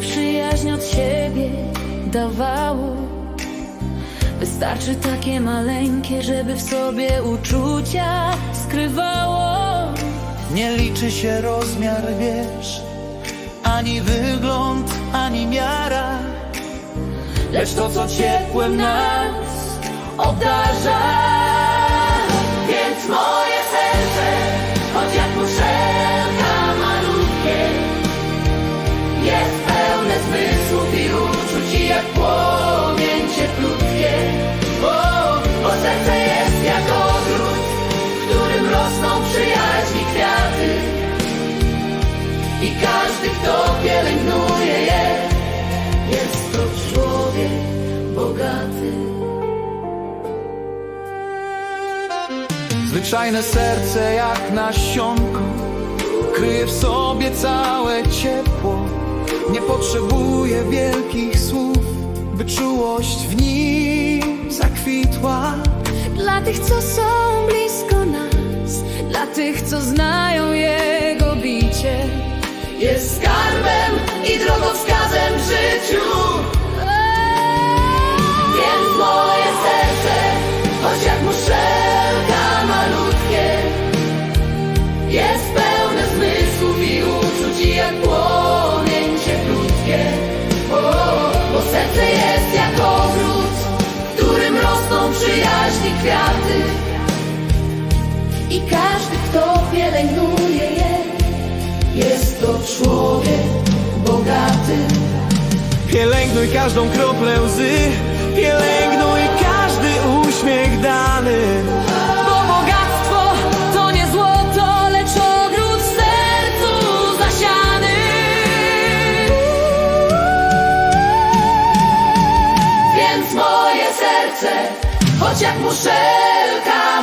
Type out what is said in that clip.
przyjaźń od siebie dawało. Wystarczy takie maleńkie, żeby w sobie uczucia skrywało. Nie liczy się rozmiar, wiesz Ani wygląd, ani miara Lecz to, co ciepłem nas obdarza. Zwyczajne serce jak nasionko Kryje w sobie całe ciepło. Nie potrzebuje wielkich słów By czułość w nim zakwitła. Dla tych, co są blisko nas, dla tych, co znają serce jest jak ogród, w którym rosną przyjaźni kwiaty. I każdy, kto pielęgnuje je, jest to człowiek bogaty. Pielęgnuj każdą kroplę łzy Pielęgnuj serce, choć jak muszelka